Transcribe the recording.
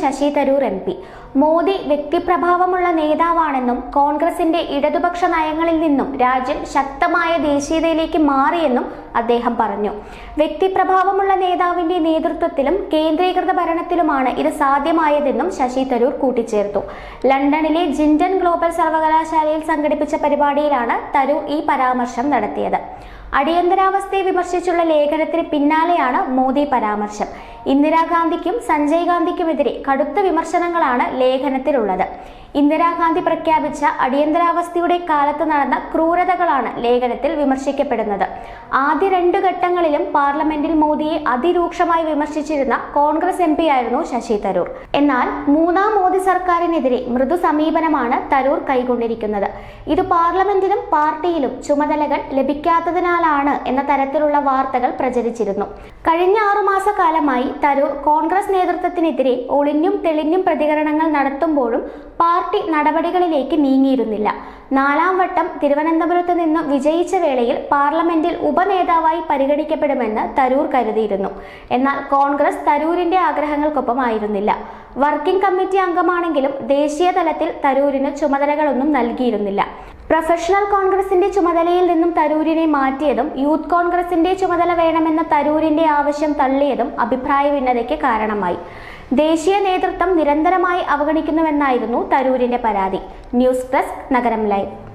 Shashi Tharoor M P. Modi വ്യക്തിപ്രഭാവമുള്ള നേതാവാണെന്നും കോൺഗ്രസിന്റെ ഇടതുപക്ഷ നയങ്ങളിൽ നിന്നും രാജ്യം ശക്തമായ ദേശീയതയിലേക്ക് മാറിയെന്നും അദ്ദേഹം പറഞ്ഞു. വ്യക്തിപ്രഭാവമുള്ള നേതാവിന്റെ നേതൃത്വത്തിലും കേന്ദ്രീകൃത ഭരണത്തിലുമാണ് ഇത് സാധ്യമായതെന്നും ശശി തരൂർ കൂട്ടിച്ചേർത്തു. ലണ്ടനിലെ ജിൻഡൻ ഗ്ലോബൽ സർവകലാശാലയിൽ സംഘടിപ്പിച്ച പരിപാടിയിലാണ് തരൂർ ഈ പരാമർശം നടത്തിയത്. അടിയന്തരാവസ്ഥയെ വിമർശിച്ചുള്ള ലേഖനത്തിന് പിന്നാലെയാണ് മോദി പരാമർശം. ഇന്ദിരാഗാന്ധിക്കും സഞ്ജയ് ഗാന്ധിക്കുമെതിരെ കടുത്ത വിമർശനങ്ങളാണ് ലേഖനത്തിലുള്ളത്. ഇന്ദിരാഗാന്ധി പ്രഖ്യാപിച്ച അടിയന്തരാവസ്ഥയുടെ കാലത്ത് നടന്ന ക്രൂരതകളാണ് ലേഖനത്തിൽ വിമർശിക്കപ്പെടുന്നത്. ആദ്യ രണ്ടു ഘട്ടങ്ങളിലും പാർലമെന്റിൽ മോദിയെ അതിരൂക്ഷമായി വിമർശിച്ചിരുന്ന കോൺഗ്രസ് എം ആയിരുന്നു ശശി തരൂർ. എന്നാൽ മൂന്നാം മോദി സർക്കാരിനെതിരെ മൃദു സമീപനമാണ് തരൂർ കൈക്കൊണ്ടിരിക്കുന്നത് ഇത് പാർലമെന്റിലും പാർട്ടിയിലും ചുമതലകൾ ലഭിക്കാത്തതിനാലാണ് എന്ന തരത്തിലുള്ള വാർത്തകൾ പ്രചരിച്ചിരുന്നു. കഴിഞ്ഞ ആറുമാസ കാലമായി തരൂർ കോൺഗ്രസ് നേതൃത്വത്തിനെതിരെ ഒളിഞ്ഞും തെളിഞ്ഞും പ്രതികരണങ്ങൾ നടത്തുമ്പോഴും പാർട്ടി നടപടികളിലേക്ക് നീങ്ങിയിരുന്നില്ല. നാലാം വട്ടം തിരുവനന്തപുരത്ത് നിന്ന് വിജയിച്ച വേളയിൽ പാർലമെന്റിൽ ഉപനേതാവായി പരിഗണിക്കപ്പെടുമെന്ന് തരൂർ കരുതിയിരുന്നു. എന്നാൽ കോൺഗ്രസ് തരൂരിന്റെ ആഗ്രഹങ്ങൾക്കൊപ്പമായിരുന്നില്ല. വർക്കിംഗ് കമ്മിറ്റി അംഗമാണെങ്കിലും ദേശീയ തലത്തിൽ തരൂരിന് ചുമതലകളൊന്നും നൽകിയിരുന്നില്ല. പ്രൊഫഷണൽ കോൺഗ്രസിന്റെ ചുമതലയിൽ നിന്നും തരൂരിനെ മാറ്റിയതും യൂത്ത് കോൺഗ്രസിന്റെ ചുമതല വേണമെന്ന തരൂരിന്റെ ആവശ്യം തള്ളിയതും അഭിപ്രായ ഭിന്നതയ്ക്ക് കാരണമായി. ദേശീയ നേതൃത്വം നിരന്തരമായി അവഗണിക്കുന്നുവെന്നായിരുന്നു തരൂരിന്റെ പരാതി. ന്യൂസ് ഡെസ്ക് നഗരം ലൈവ്.